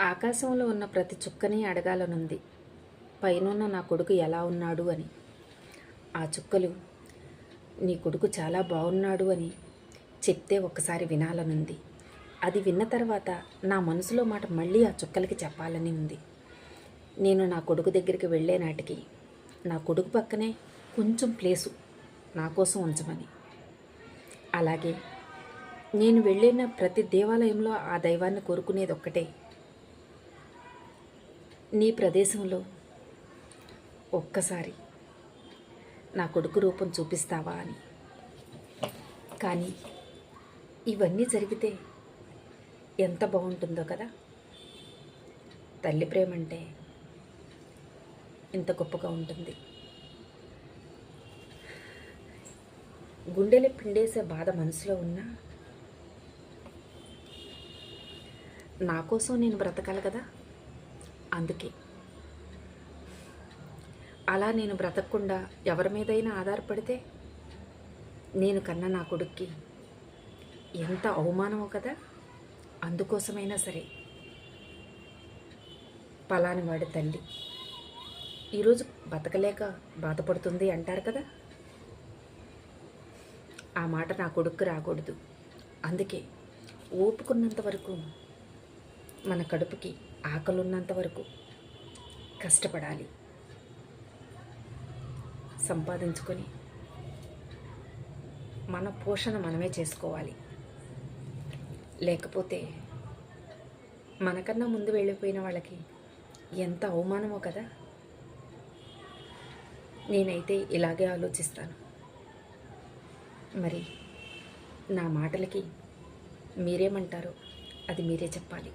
ఆకాశంలో ఉన్న ప్రతి చుక్కని అడగాలనుంది. పైనున్న నా కొడుకు ఎలా ఉన్నాడు అని. ఆ చుక్కలు నీ కొడుకు చాలా బాగున్నాడు అని చెప్తే ఒక్కసారి వినాలనుంది. అది విన్న తర్వాత నా మనసులో మాట మళ్ళీ ఆ చుక్కలకి చెప్పాలని ఉంది. నేను నా కొడుకు దగ్గరికి వెళ్ళే నాటికి నా కొడుకు పక్కనే కొంచెం ప్లేసు నా కోసం ఉంచమని. అలాగే నేను వెళ్ళిన ప్రతి దేవాలయంలో ఆ దైవాన్ని కోరుకునేది ఒక్కటే. నీ ప్రదేశంలో ఒక్కసారి నా కొడుకు రూపం చూపిస్తావా అని. కానీ ఇవన్నీ జరిగితే ఎంత బాగుంటుందో కదా. తల్లి ప్రేమ అంటే ఇంత గొప్పగా ఉంటుంది. గుండెలు పిండేసే బాధ మనసులో ఉన్నా నా కోసం నేను బ్రతకాలి కదా. అందుకే. అలా నేను బ్రతకకుండా ఎవరి మీదైనా ఆధారపడితే నేను కన్న నా కొడుక్కి ఎంత అవమానమో కదా. అందుకోసమైనా సరే పలాని వాడి తల్లి ఈరోజు బతకలేక బాధపడుతుంది అంటారు కదా. ఆ మాట నా కొడుకు రాకూడదు. అందుకే ఓపుకున్నంత వరకు మన కడుపుకి ఆకలున్నంత వరకు కష్టపడాలి. సంపాదించుకొని మన పోషణ మనమే చేసుకోవాలి. లేకపోతే మనకన్నా ముందు వెళ్ళిపోయిన వాళ్ళకి ఎంత అవమానమో కదా? నేనైతే ఇలాగే ఆలోచిస్తాను. మరి నా మాటలకి మీరేమంటారో అది మీరే చెప్పాలి.